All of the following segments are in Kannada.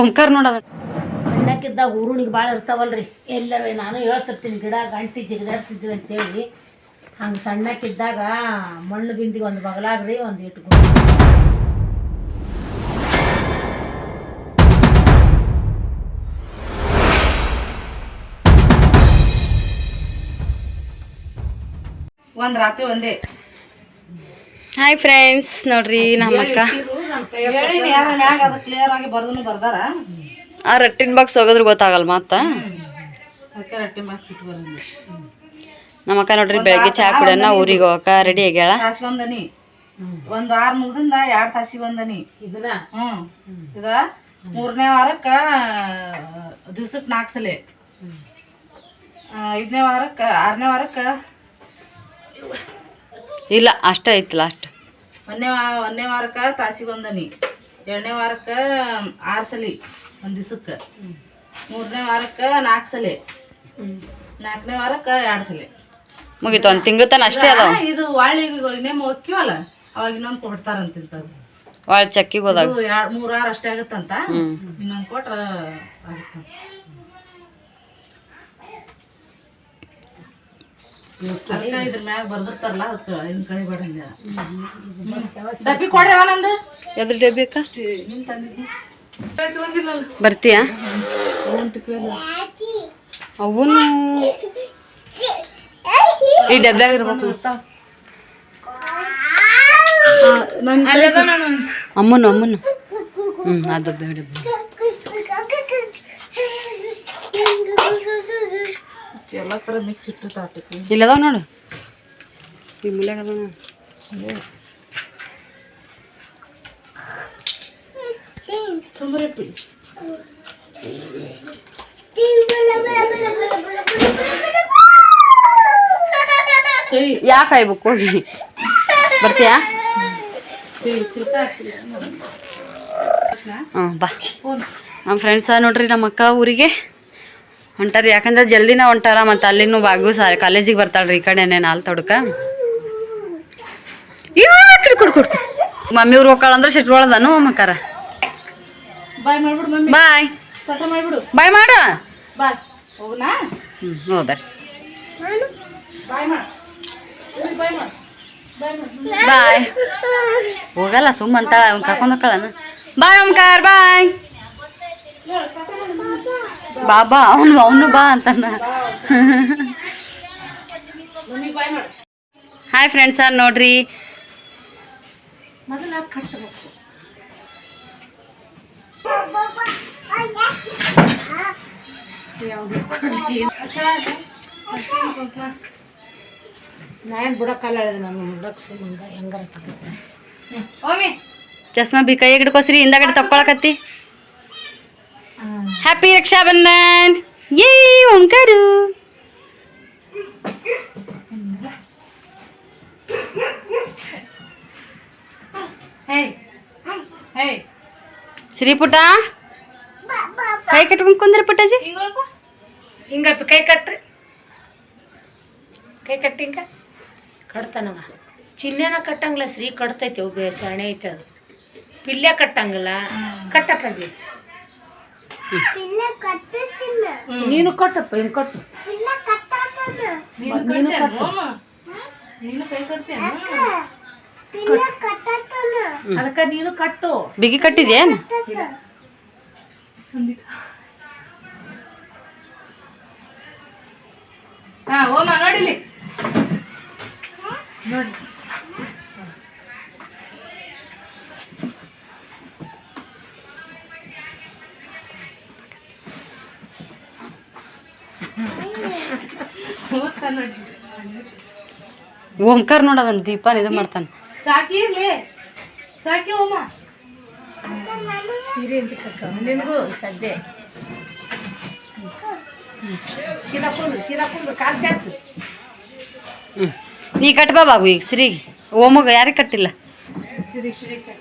ಓಂಕಾರ ನೋಡದ. ಸಣ್ಣಕ್ಕಿದ್ದಾಗ ಊರುಣಿಗೆ ಭಾಳ ಇರ್ತಾವಲ್ರಿ. ಎಲ್ಲರೂ ನಾನು ಹೇಳ್ತಿರ್ತೀನಿ ಗಿಡ ಗಂಟಿ ಜಿಗಿದಾಡ್ತಿದ್ವಿ ಅಂತೇಳಿ. ಹಂಗೆ ಸಣ್ಣಕ್ಕಿದ್ದಾಗ ಮಣ್ಣು ಬಿಂದಿಗೆ ಒಂದು ಬಗಲಾಗ್ರಿ ಒಂದು ಇಟ್ಕೊಂಡು ಒಂದು ರಾತ್ರಿ ಒಂದೇ. ಹಾಯ್ ಫ್ರೆಂಡ್ಸ್ ನೋಡ್ರಿ ನಮ್ಮ ಅಕ್ಕ ಹೇಳಿನಿ ಅದು ಕ್ಲಿಯರ್ ಆಗಿ ಬರ್ದನು ಬರ್ದಾರ. ಆ ರಟ್ಟಿನ ಬಾಕ್ಸ್ ಹೋಗೋದ್ರ ಗೊತ್ತಾಗಲ್ಲ ಮಾತ ನಮ್ಮ ಅಕ್ಕ ನೋಡ್ರಿ ಬೆಳಗ್ಗೆ ಚಾ ಕುಡಿಯೋಣ ಊರಿಗೆ ಹೋಗಕ್ಕ ರೆಡಿ ಆಗ್ಯಾಳ. ಒಂದ್ ವಾರ ಮುಗ್ದಿಂದ ಎರಡ್ ತಾಸಿಗೆ ಒಂದನಿ ಇದನ್ನ? ಹ್ಮ್. ಇದ ಮೂರನೇ ವಾರಕ್ಕ ದಿವ್ಸಕ್ಕೆ ನಾಲ್ಕು ಸಲ. ಐದನೇ ವಾರಕ್ಕ ಆರನೇ ವಾರಕ್ಕ. ಇಲ್ಲ ಅಷ್ಟ ಐತಿ ಲಾಸ್ಟ್ ಒಂದನೇ ವಾ ಒಂದನೇ ವಾರಕ್ಕೆ ತಾಸಿಗೆ ಒಂದನಿ ಎರಡನೇ ವಾರಕ್ಕೆ ಆರು ಸಲಿ ಒಂದು ದಿವ್ಸಕ್ಕೆ. ಮೂರನೇ ವಾರಕ್ಕೆ ನಾಲ್ಕು ಸಲ ನಾಲ್ಕನೇ ವಾರಕ್ಕೆ ಎರಡು ಸಲಿ. ಮುಗೀತು ಒಂದ್ ತಿಂಗಳ ತನ ಅಷ್ಟೇ ಅದಾವ. ಇದು ವಾಳಿಗೆ ಇನ್ನೇಮ್ ಹೋಗ್ತೀವಲ್ಲ ಅವಾಗ ಇನ್ನೊಂದು ಕೊಡ್ತಾರಂತಿಂತ ಭಾಳ ಚಕ್ಕಿಗೆ ಹೋದಾಗ. ಮೂರು ವಾರ ಅಷ್ಟೇ ಆಗುತ್ತಂತ. ಇನ್ನೊಂದು ಕೊಟ್ರ ಆಗುತ್ತಂತ. ಅದಕ್ಕೆ ಇದ್ರ ಮ್ಯಾಗ ಬರ್ದಿರ್ತಾರಲ್ಲ ಅದಕ್ಕೆ ಇದನ್ನ ಕಳಿಬೇಡ ಡಬ್ಬಿ ಕೊಡ್ರಿ ನಂದು ಎದ್ರ ಡಬ್ಬಿ ಅಕ್ಕ? ನಿಮ್ ತಂದಿದ್ದಿ. ಬರ್ತೀಯಾ? ಅವನು ಈ ಡಬ್ಬ್ಯಾಗ ಇರ್ಬೇಕು. ಅಮ್ಮನು ಅಮ್ಮನು. ಹ್ಮ್ ಅದು ಡಬ್ಬಿ ಎಲ್ಲ ಥರ ಮಿಕ್ಸ್ ಇಟ್ಟು ತಾಟಕ್ಕೆ ಇಲ್ಲದಾವ ನೋಡು. ಈ ಮೂಲ್ಯಾಗ ಅದಾವ ನೋಡು. ತುಂಬರಪ್ಪಿ ಯಾಕೆ ಕಾಯ್ಬೇಕು ಹೋಗಿ? ಬರ್ತೀಯಾ? ಹ್ಞೂ ಬಾ. ನಮ್ಮ ಫ್ರೆಂಡ್ಸ ನೋಡ್ರಿ ನಮ್ಮ ಅಕ್ಕ ಊರಿಗೆ. ಹೊಂಟಾರ ಯಾಕಂದ್ರೆ ಜಲ್ದಿನ ಹೊಂಟಾರ ಮತ್ತು ಅಲ್ಲಿನೂ ಬಾಗು ಸಾ ಕಾಲೇಜಿಗೆ ಬರ್ತಾಳ್ರಿ ಈ ಕಡೆನೇ ನಾಲ್ ತೊಡ್ಕ. ಕೊಡು ಕೊಡು ಮಮ್ಮಿ ಅವ್ರು ಹೋಗ್ಕಾಳಂದ್ರೆ ಸಿಟ್ಕೊಳದನು ಮಕ್ಕಾರ ಬಾಯ್ ಬಾಯ್. ಮಾಡು. ಹ್ಞೂ ಮಾಡ. ಬಾಯ್ ಹೋಗಲ್ಲ ಸುಮ್ಮಂತಾಳ ಅವ್ನು ಕರ್ಕೊಂಡು ಹೋಗ್ಕಳನ ಬಾಯ್ ಓಂಕಾರ ಬಾಯ್. ಬಾಬಾ, ಅವನು ಅವನು ಬಾ ಅಂತಾನ. ಹಾಯ್ ಫ್ರೆಂಡ್ಸ ನೋಡ್ರಿ. ನಾನು ತಗೋ ಚಸ್ಮಾ ಬಿ ಕೈಯಾಗ ಹಿಡ್ಕೋಸ್ರಿ, ಹಿಂದಾಗಡೆ ತಕ್ಕೊಳಕತ್ತಿ ಹ್ಯಾಪಿ ರಕ್ಷಾ ಬಂಧನ್ ಯೇ ಓಂಕಾರು ಹೇ ಹೇ ಶ್ರೀ ಪುಟ? ಕೈ ಕಟ್ಕೊಂಡು ಕುಂದ್ರಿ ಪುಟ್ಟಜಿ ಹಿಂಗಪ್ಪ ಕೈ ಕಟ್ರಿ. ಕೈ ಕಟ್ಟಿ ಹಿಂಗ. ಕಟ್ತಾನವ. ಚಿನ್ನೆನ ಕಟ್ಟಂಗಿಲ್ಲ ಶ್ರೀ ಕಟ್ತೈತೆ ಒಬ್ಬ ಶಾಣೆ ಐತೆ ಅದು. ಪಿಲ್ಲೆ ಕಟ್ಟಂಗಿಲ್ಲ. ಕಟ್ಟಪ್ಪಾಜಿ ನೀನು ಕಟ್ಟಪ್ಪ ಹಿಂಗೆ ಕಟ್ಟು. ನೀನು ಕಟ್ಟು ನೀನು ಕೈ ಕಟ್ತೀಯ ಅದಕ್ಕೆ ನೀನು ಕಟ್ಟು. ಬಿಗಿ ಕಟ್ಟಿದ್ಯಾ ಹಾ ಓಮ ನೋಡಿಲಿ ಓಂಕಾರ ನೋಡದನ್ ದೀಪ ಇದು ಮಾಡ್ತಾನೆ. ಚಾಕಿ ಇರ್ಲಿ. ಚಾಕಿ ಓಮ ಸೀರೆ ಅಂತ ಕಕ್ಕ ನಿನಗೂ ಕಾಲು ಚಾಚು. ಹ್ಞೂ ನೀ ಕಟ್ಬಾ ಬಾಬು ಈಗ ಶ್ರೀ ಓಮಗ ಯಾರಿಗೆ ಕಟ್ಟಿಲ್ಲ? ಸಿರಿ ಸಿರಿ ಕಟ್ಟಿ.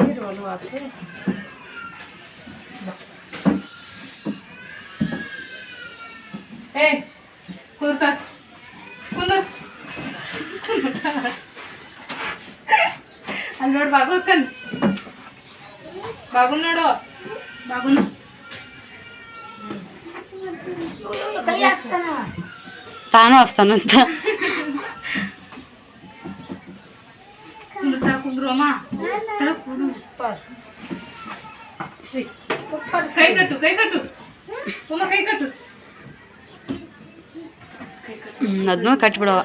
ನೀರು ಅಲ್ವಾ ಅದು? ಏ ಕೂರ್ತ ಕುಂದ್ರ ಅಲ್ಲಿ ನೋಡು ಬಾಗು ಅಕ್ಕನ್ ಬಾಗು ನೋಡು ಬಾಗುನು ಕೈ ಹಾಕ್ಸಣ ತಾನು ಹಸ್ತಾನಂತ ಕುಂದ್ರ ಕುಂದ್ರು ಅಮ್ಮ ಸೂಪರ್ ಶ್ರೀ ಸೂಪರ್ ಕೈ ಕಟ್ಟು ಕೈ ಕಟ್ಟು ಅಮ್ಮ ಕೈ ಕಟ್ಟು ಹ್ಞೂ ಅದನ್ನೂ ಕಟ್ಬಿಡವ.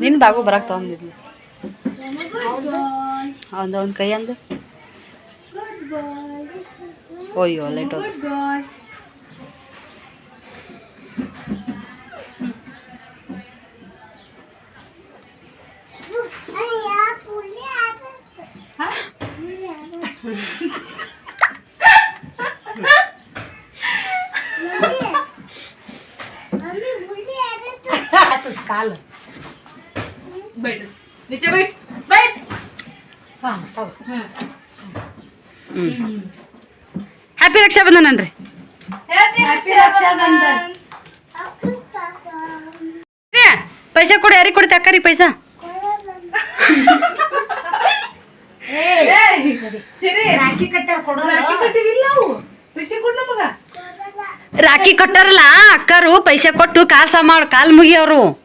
ನಿನ್ನ ಬಾಗು ಬರಕ್ಕೆ ತೊಗೊಂಡಿದ್ಲು. ಅವ್ನು ಅವ್ನ ಕೈ ಅಂದು. ಓಯ್ಯೋ ಲೈಟ್ ಹೋದ್ ಗುಡ್ ಬಾಯ್ ಕಾಲು ಬೈಟ್ ನಿಚೆ ಬೈಟ್ ಬೈಟ್ ಹಾಂ ತಗೋ ಹ್ಮ್ ಹ್ಞೂ ಹ್ಯಾಪಿ ರಕ್ಷಾಬಂಧನ ಅನ್ರಿ ಹ್ಯಾಪಿ ರಕ್ಷಾಬಂಧನ್ ಏ, ಪೈಸಾ ಕೊಡು ಯಾರಿಗೆ ಕೊಡ್ತೆ ಅಕ್ಕರಿ ಪೈಸಾ ಏಯ್ ಸರಿ ರಾಖಿ ಕಟ್ಟಾರ ಕೊಡೋ ರಾಖಿ ಕಟ್ಟಿವಿಲ್ಲ ನಾವು ಖುಷಿ ಕೊಡ್ ನಮಗ ರಾಖಿ ಕೊಟ್ಟಾರಲ್ಲ ಅಕ್ಕರು ಪೈಸೆ ಕೊಟ್ಟು ಕಾಲ್ ಸಾ ಮಾಡು ಕಾಲ್ ಮುಗಿಯವರು ತಾ ಪೈಸೆ ತಾ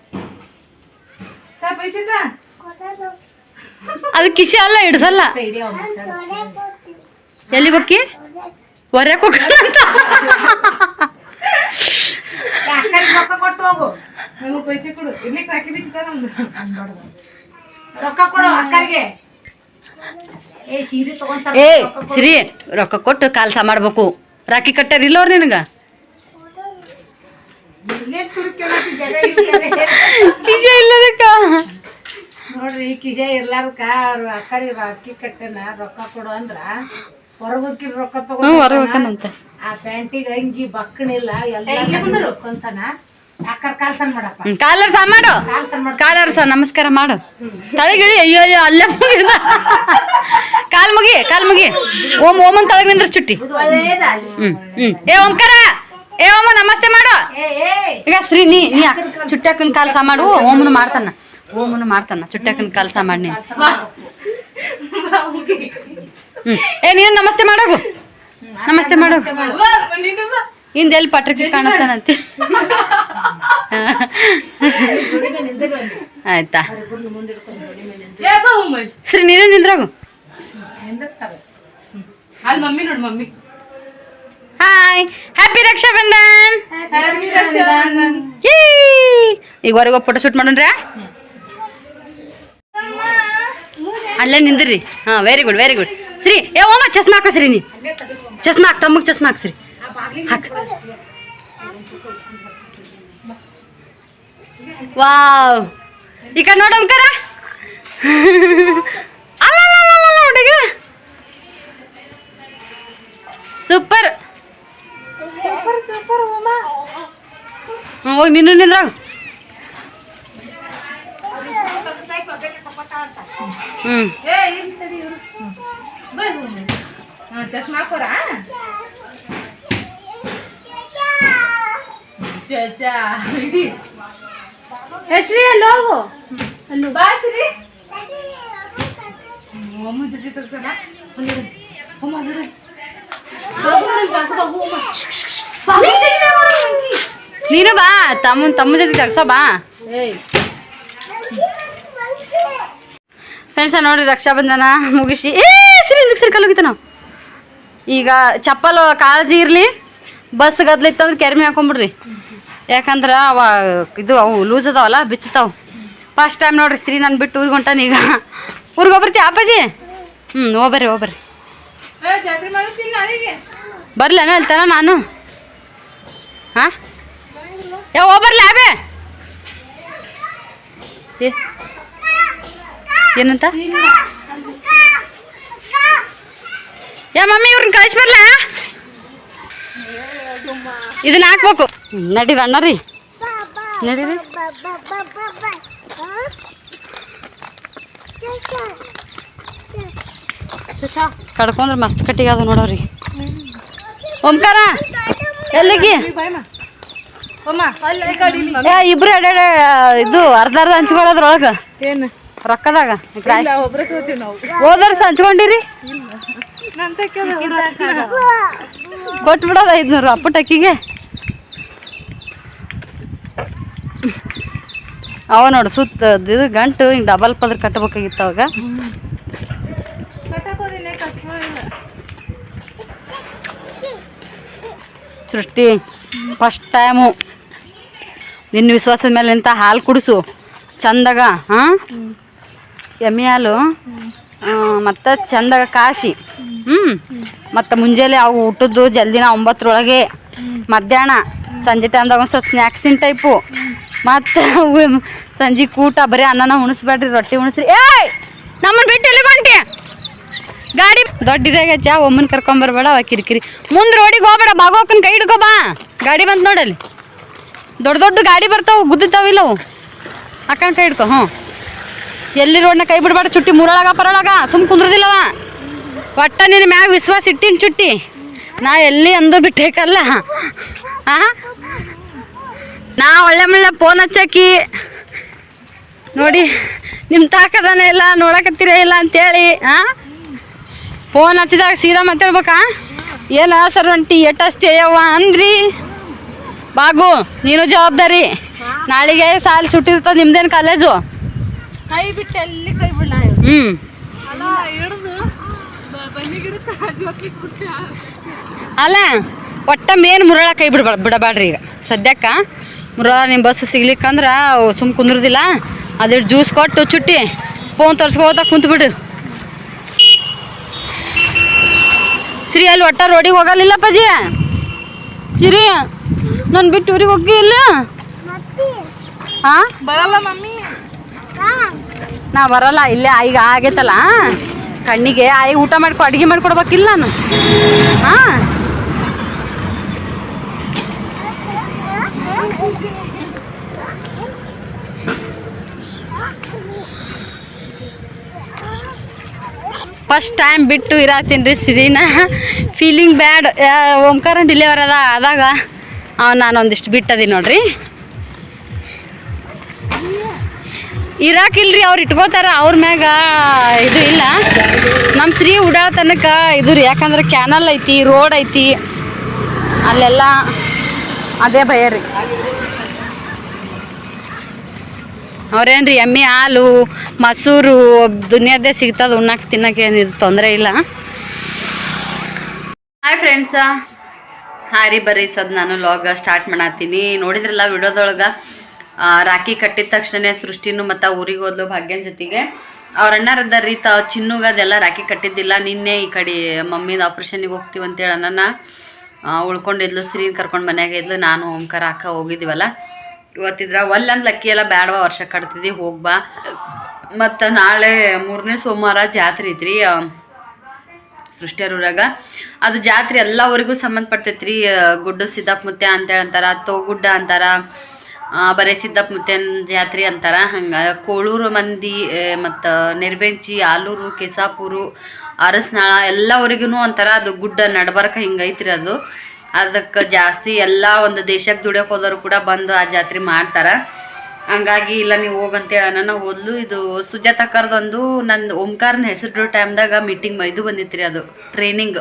ಅದು ಕಿಶೆ ಅಲ್ಲ ಹಿಡ್ಸಲ್ಲ. ಎಲ್ಲಿ ಬಕ್ಕಿ ಹೊರಕ್ ರೊಕ್ಕ ಕೊಟ್ಟು ಹೋಗು. ನಮಗ್ ಪೈಸೆ ಕೊಡು. ಇರ್ಲಿಕ್ಕೆ ನಮ್ದು. ರೊಕ್ಕ ಕೊಡು ಅಕ್ಕರಿಗೆ ಏ ಸೀರೆ ರೊಕ್ಕ ಕೊಟ್ಟು ಕಾಲ್ ಸಾ ಮಾಡ್ಬೇಕು. ರಾಖಿ ಕಟ್ಟಾರಿಲ್ಲ ಅವ್ರು ನಿನಗ? ಕಿಶೆ ಇಲ್ಲದಕ್ಕ? ನೋಡ್ರಿ ಕಿಜೆ ಇರ್ಲಾರ್ದಕ್ಕ ಅವ್ರ ಅಕ್ಕರಿ ಅಕ್ಕಿ ಕಟ್ಟನ ರೊಕ್ಕ ಕೊಡು ಅಂದ್ರ ಹೊರಗೋಗಿ ರೊಕ್ಕ ತಗೊಂಡ್ ಆ ಪ್ಯಾಂಟಿಗೆ ಅಂಗಿ ಬಕ್ಕಣಿಲ್ಲ ಎಲ್ಲ ಹೊಕ್ಕೊಂತಾನ ಅಕ್ಕರ್ ಕಾಲ್ಸನ್ ಮಾಡಪ್ಪ? ಹ್ಞೂ ಕಾಲರ್ ಸಾ ಮಾಡು. ಕಾಲ್ಸನ್ ಮಾಡ. ನಮಸ್ಕಾರ ಮಾಡು. ತಳಗಿಳಿ ಅಯ್ಯೋ ಅಯ್ಯೋ ಅಲ್ಲೇ ಮುಗಿದ. ಕಾಲ್ ಮುಗಿ ಕಾಲ್ ಮುಗಿ. ಓಮ್ ಓಮನ್ ತಳಗ ನಿಂದ್ರ ಚುಟ್ಟಿ. ಹ್ಮ್ ಹ್ಮ್. ಏ ಓಂಕಾರ! ಏ ಓಮ ನಮಸ್ತೆ ಮಾಡು. ಏ ಏ. ಈಗ ಶ್ರೀ ನೀ ನೀ ಚುಟ್ಟಾಕನ್ ಕಾಲ್ ಮಾಡು? ಓಮನು ಮಾಡ್ತಾನ. ಓಮನು ಮಾಡ್ತಾನ ಚುಟ್ಟಾಕನ್ ಕಾಲ್ ಸಾ ಮಾಡಿ ನೀನು. ಹ್ಮ್. ಏ ನೀನು ನಮಸ್ತೆ ಮಾಡೋಗು. ನಮಸ್ತೆ ಮಾಡೋಗು. ಹಿಂದೆ ಎಲ್ಲಿ ಪಟ್ರಕ್ಕೆ ಕಾಣತ್ತಾನಂತೆ? ಆಯ್ತಾ? ಶ್ರೀ ನೀನು ನಿಂದ್ರಾಗು ಅಲ್ಲಿ ಮಮ್ಮಿ ನೋಡು mummy. Hi happy Rakshabandhan happy Rakshabandhan ಯೀ! ಈಗ ಹೊರಗೆ ಫೋಟೋ ಶೂಟ್ ಮಾಡೋಣ್ರಿ ಅಲ್ಲೇ ನಿಂದ್ರಿ ಹಾಂ ವೆರಿ ಗುಡ್ ವೆರಿ ಗುಡ್ ಸರಿ ಏ ಓಮ ಚಸ್ಮಾ ಹಾಕೋ ಸರಿ ನೀ ಚಸ್ಮಾ ಹಾಕ್ ತಮ್ಮಗ್ ಚಸ್ಮಾ ಹಾಕ್ ಸರಿ ಹಾಕ್ ವಾವ್ ಈ ಕಡೆ ನೋಡು ಅಂಕರ ಹುಡುಗ ಸೂಪರ್ ಹೋಗಿ ನಿನ್ನ ನಿಂದ್ರ. ಹ್ಞೂ ಹೆಸ್ರಿ ಅಲ್ಲಿ ಹೋಗು? ಬಾ ಶ್ರೀ. ಅಮ್ಮ ಜೊತೆ ಅಮ್ಮ ಬಿಡು ನೀನು ಬಾ ತಮ್ಮ ತಮ್ಮ ಜೊತೆ ತಗ್ಸೋ ಬಾ. ಫ್ರೆಂಡ್ಸ ನೋಡ್ರಿ ರಕ್ಷಾಬಂಧನ ಮುಗಿಸಿ. ಏ ಸರಿ ಇದಕ್ಕೆ ನಾವು? ಈಗ ಚಪ್ಪಲ್ ಕಾಳಜಿ ಇರಲಿ ಬಸ್ ಗದ್ಲಿತ್ತಂದ್ರೆ ಕೆರ್ಮಿ ಹಾಕೊಂಬಿಡ್ರಿ. ಯಾಕಂದ್ರೆ ಅವ ಇದು ಅವು ಲೂಸ್ ಅದಾವಲ್ಲ ಬಿಚ್ಚತಾವು ಫಸ್ಟ್ ಟೈಮ್ ನೋಡ್ರಿ ಸ್ತ್ರೀ ನಾನು ಬಿಟ್ಟು ಊರಿಗೆ ಹೊಂಟಾನ ಈಗ. ಊರಿಗೆ ಹೋಗ್ಬರ್ತಿ ಅಪ್ಪಾಜಿ? ಹ್ಞೂ ಹೋಗ್ಬರ್ರಿ ಹೋಗ್ಬರ್ರಿ ಏ ಜಾತ್ರೆ ಮಾಡಿಸ್ತೀನಿ ನಾಳೆಗೆ ಬರ್ಲೇನ ಅಲ್ತಾನ ನಾನು? ಹಾಂ ಏ ಬರಲಾ ಏ ಏನಂತ? ಯಾ ಮಮ್ಮಿ ಇವ್ರನ್ನ ಕಳಿಸ್ಬರ್ಲ ಇದನ್ನ ಹಾಕ್ಬೇಕು. ನಡೀರಿ ಅಣ್ಣ ರೀ ನಡೀರಿ ಕಡ್ಕೊಂಡ್ರೆ ಮಸ್ತ್ ಕಟ್ಟಿಗೆ ಅದ ನೋಡೋರಿ. ಓಂಕಾರ ಎಲ್ಲಿಗೆ? ಏ ಇಬ್ರು ಎಡೆ ಇದು ಅರ್ಧ ಅರ್ಧ ಹಂಚ್ಕೊಳ್ಳೋದ್ರೊಳಗ. ಏನು? ರೊಕ್ಕದಾಗ. ಇಲ್ಲ ಒಬ್ರೇ ತಗೋತೀವಿ ನಾವು. ಹೋದ ವರ್ಷ ಹಂಚ್ಕೊಂಡಿರಿ ಕೊಟ್ಬಿಡೋದ ಐದ್ನೂರು ಅಪ್ಪ ಅಪ್ಪಟಕ್ಕಿಗೆ ಅವ ನೋಡು ಸುತ್ತ ಇದು ಗಂಟು ಹಿಂಗೆ ಡಬಲ್ ಪದ್ರ ಕಟ್ಟಬೇಕಾಗಿತ್ತು ಅವಾಗ. ಸೃಷ್ಟಿ ಫಸ್ಟ್ ಟೈಮು ನಿನ್ನ ವಿಶ್ವಾಸದ ಮೇಲೆ ನಿಂತ ಹಾಲು ಕುಡಿಸು. ಚಂದಾಗ, ಹಾಂ? ಎಮ್ಮೆ ಹಾಲು ಮತ್ತು ಚಂದಾಗ ಕಾಶಿ. ಹ್ಞೂ ಮತ್ತು ಮುಂಜಾನೆ ಅವು ಊಟದ್ದು ಜಲ್ದಿನ ಒಂಬತ್ತರೊಳಗೆ. ಮಧ್ಯಾಹ್ನ, ಸಂಜೆ ಟೈಮ್ದಾಗ ಒಂದು ಸ್ವಲ್ಪ ಸ್ನ್ಯಾಕ್ಸಿನ ಟೈಪು ಮತ್ತು ಸಂಜೆ ಊಟ ಬರೀ ಅನ್ನನ ಉಣಿಸ್ಬೇಡ್ರಿ, ರೊಟ್ಟಿ ಉಣಿಸ್ರಿ. ಏಯ್! ನಮ್ಮನ್ನು ಬಿಟ್ಟು ಎಲ್ಲಿಗೆ ಹೊಂಟಿ ಗಾಡಿ ದೊಡ್ಡ ಚಾ ಒಮ್ಮನ್ ಕರ್ಕೊಂಬರ್ಬೇಡ ಅವ ಕಿರಿಕಿರಿ. ಮುಂದೆ ರೋಡಿಗೆ ಹೋಗ್ಬೇಡ, ಬಾಗೋಕನ್ ಕೈ ಹಿಡ್ಕೊ ಬಾ. ಗಾಡಿ ಬಂತು ನೋಡಲ್ಲಿ. ದೊಡ್ಡ ದೊಡ್ಡ ಗಾಡಿ ಬರ್ತಾವು ಗುದ್ದಿತಾವಿಲ್ಲ ಅವು ಅಕ್ಕನ ಕೈ ಹಿಡ್ಕೊ, ಹ್ಞೂ. ಎಲ್ಲಿ ರೋಡ್ನ ಕೈ ಬಿಡಬೇಡ, ಚುಟ್ಟಿ ಮೂರೊಳಗ, ಪರೊಳಗ. ಸುಮ್ ಕುಂದ್ರದಿಲ್ಲವ. ಒಟ್ಟ ನಿನ್ನ ಮ್ಯಾಗ ವಿಶ್ವಾಸ ಇಟ್ಟಿನ ಚುಟ್ಟಿ. ನಾ ಎಲ್ಲಿ ಅಂದು ಬಿಟ್ಟೇಕಲ್ಲ ಹಾಂ ನಾ ಒಳ್ಳೆ ಮುಳ್ಳೆ ಫೋನ್ ಹಚ್ಚಾಕಿ. ನೋಡಿ ನಿಮ್ಮ ತಾಕದಾನೆ ಇಲ್ಲ, ನೋಡಕತ್ತಿರ ಇಲ್ಲ ಅಂತೇಳಿ ಹಾಂ ಫೋನ್ ಹಚ್ಚಿದಾಗ ಸೀದಾ ಮಾತಾಡ್ಬೇಕಾ ಏನ ಸರ್ ಒಂಟಿ ಎಟ್ ಎಟ್ಟಸ್ತೇಯವ್ವ ಅಂದ್ರಿ. ಬಾಗು ನೀನು ಜವಾಬ್ದಾರಿ. ನಾಳೆಗೆ ಸಾಲು ಸುಟ್ಟಿರ್ತದ ನಿಮ್ದೇನು ಕಾಲೇಜು? ಕೈ ಬಿಟ್ಟು ಎಲ್ಲಿ ಕೈ ಬಿಡಲ್ಲ ಹ್ಞೂ ಅಲ್ಲ ಒಟ್ಟ ಮೇನ್ ಮುರಳ ಕೈ ಬಿಡ್ಬಾ ಬಿಡಬೇಡ್ರಿ ಈಗ. ಸದ್ಯಕ್ಕ ಮುರಳ ನಿಮ್ಮ ಬಸ್ ಸಿಗ್ಲಿಕ್ಕಂದ್ರೆ ಸುಮ್ ಕುಂದ್ರದಿಲ್ಲ. ಅದ್ರ ಜ್ಯೂಸ್ ಕೊಟ್ಟು ಚುಟ್ಟಿ ಫೋನ್ ತರ್ಸ್ಕೋತ ಕುಂತು ಶ್ರೀ ಅಲ್ಲಿ ಒಟ್ಟ ರೋಡಿಗೆ ಹೋಗಲಿಲ್ಲ ಪಜಿ ಶ್ರೀ ನಾನು ಬಿಟ್ಟು ಊರಿಗೆ ಹೋಗಿ ಇಲ್ಲ? ಹಾಂ ಬರಲ್ಲ ಮಮ್ಮಿ. ನಾ ಬರಲ್ಲ ಇಲ್ಲೇ ಈಗ ಆಗೈತಲ್ಲ? ಕಣ್ಣಿಗೆ ಆಯಿ ಊಟ ಮಾಡ್ಕೊ ಅಡುಗೆ ಮಾಡ್ಕೊಡ್ಬೇಕಿಲ್ಲ ನಾನು. ಹಾಂ ಫಸ್ಟ್ ಟೈಮ್ ಬಿಟ್ಟು ಇರತ್ತೀನಿ ರೀ ಸಿರಿನ. ಫೀಲಿಂಗ್ ಬ್ಯಾಡ್ ಓಂಕಾರ ಡಿಲಿವರ್ ಅದ ಆದಾಗ ನಾನು ಒಂದಿಷ್ಟು ಬಿಟ್ಟದಿ ನೋಡ್ರಿ. ಇರಾಕಿಲ್ರಿ, ಅವ್ರು ಇಟ್ಕೋತಾರ. ಅವ್ರ ಮ್ಯಾಗ ಇದು ಇಲ್ಲ. ನಮ್ಮ ಸ್ತ್ರೀ ಉಡಾ ತನಕ ಇದು ರೀ. ಯಾಕಂದ್ರೆ ಕ್ಯಾನಲ್ ಐತಿ ರೋಡ್ ಐತಿ. ಅಲ್ಲೆಲ್ಲ ಅದೇ ಭಯ ರೀ. ಅವ್ರೇನ್ರಿ, ಎಮ್ಮೆ, ಹಾಲು, ಮೊಸರು ದುನಿಯಾದೇ ಸಿಗ್ತದೆ ಉಣ್ಣಕ್ಕೆ ತಿನ್ನಕ್ಕೆ ಏನಿದು ತೊಂದರೆ ಇಲ್ಲ. ಹಾಯ್ ಫ್ರೆಂಡ್ಸ ಹಾಂ ರೀ, ಬರ್ರಿ ಸದ್ ನಾನು ಲಾಗ ಸ್ಟಾರ್ಟ್ ಮಾಡತ್ತೀನಿ ನೋಡಿದ್ರಲ್ಲ ವಿಡಿಯೋದೊಳಗೆ ರಾಖಿ ಕಟ್ಟಿದ ತಕ್ಷಣನೇ ಸೃಷ್ಟಿನು ಮತ್ತು ಊರಿಗೆ ಹೋದ್ಲು ಭಾಗ್ಯನ ಜೊತೆಗೆ. ಅವ್ರ ಅಣ್ಣಾರದ್ದಾರ ರೀ, ತಾವು ಚಿನ್ನುಗ ಅದೆಲ್ಲ ರಾಖಿ ಕಟ್ಟಿದ್ದಿಲ್ಲ. ನಿನ್ನೆ ಈ ಕಡೆ ಮಮ್ಮಿದ ಆಪ್ರೇಷನಿಗೆ ಹೋಗ್ತೀವಿ ಅಂತೇಳಿ ಅಣ್ಣನ ಉಳ್ಕೊಂಡಿದ್ಲು ಸ್ತ್ರೀನ ಕರ್ಕೊಂಡು ಮನ್ಯಾಗ ಇದ್ಲು. ನಾನು ಓಂಕಾರ ಅಕ್ಕ ಹೋಗಿದ್ದೀವಲ್ಲ ಇವತ್ತಿದ್ರ ಒಲ್ಲಂದ್ ಲಕ್ಕಿ ಎಲ್ಲ ಬ್ಯಾಡವಾ ವರ್ಷ ಕಟ್ತಿದ್ವಿ ಹೋಗ್ಬಾ ಮತ್ತು ನಾಳೆ ಮೂರನೇ ಸೋಮವಾರ ಜಾತ್ರೆ ಐತ್ರಿ ಸೃಷ್ಟಿಯರೂರಾಗ. ಅದು ಜಾತ್ರೆ ಎಲ್ಲ ಊರಿಗೂ ಸಂಬಂಧಪಡ್ತೈತ್ರಿ ಗುಡ್ಡ ಸಿದ್ದಪ್ಪ ಮುತ್ಯ ಅಂತೇಳಿ ಅಂತಾರ ತೋಗುಡ್ಡ ಅಂತಾರ ಆ, ಬರೇ ಸಿದ್ದಪ್ಪ ಮುತ್ಯನ ಜಾತ್ರೆ ಅಂತಾರ ಹಂಗೆ. ಕೋಳೂರು ಮಂದಿ ಮತ್ತು ನೆರ್ಬೆಂಚಿ ಆಲೂರು ಕೆಸಾಪುರು ಅರಸ್ನಾಳ ಎಲ್ಲವರಿಗೂ ಅಂತಾರ ಅದು ಗುಡ್ಡ ನಡ್ಬರ್ಕ ಹಿಂಗೈತ್ರಿ ಅದು. ಅದಕ್ಕೆ ಜಾಸ್ತಿ ಎಲ್ಲ ಒಂದು ದೇಶಕ್ಕೆ ದುಡಿಯೋಕೆ ಹೋದವರು ಕೂಡ ಬಂದು ಆ ಜಾತ್ರೆ ಮಾಡ್ತಾರೆ. ಹಂಗಾಗಿ ಇಲ್ಲ ನೀವು ಹೋಗಂತೇಳಿ ನಾನು ಹೋದ್ಲು. ಇದು ಸುಜಾತಕ್ಕರ್ದೊಂದು ನನ್ನ ಓಂಕಾರನ ಹೆಸರು ಟೈಮ್ದಾಗ ಮೀಟಿಂಗ್ ಇದು ಬಂದಿತ್ತು ಅದು ಟ್ರೈನಿಂಗ್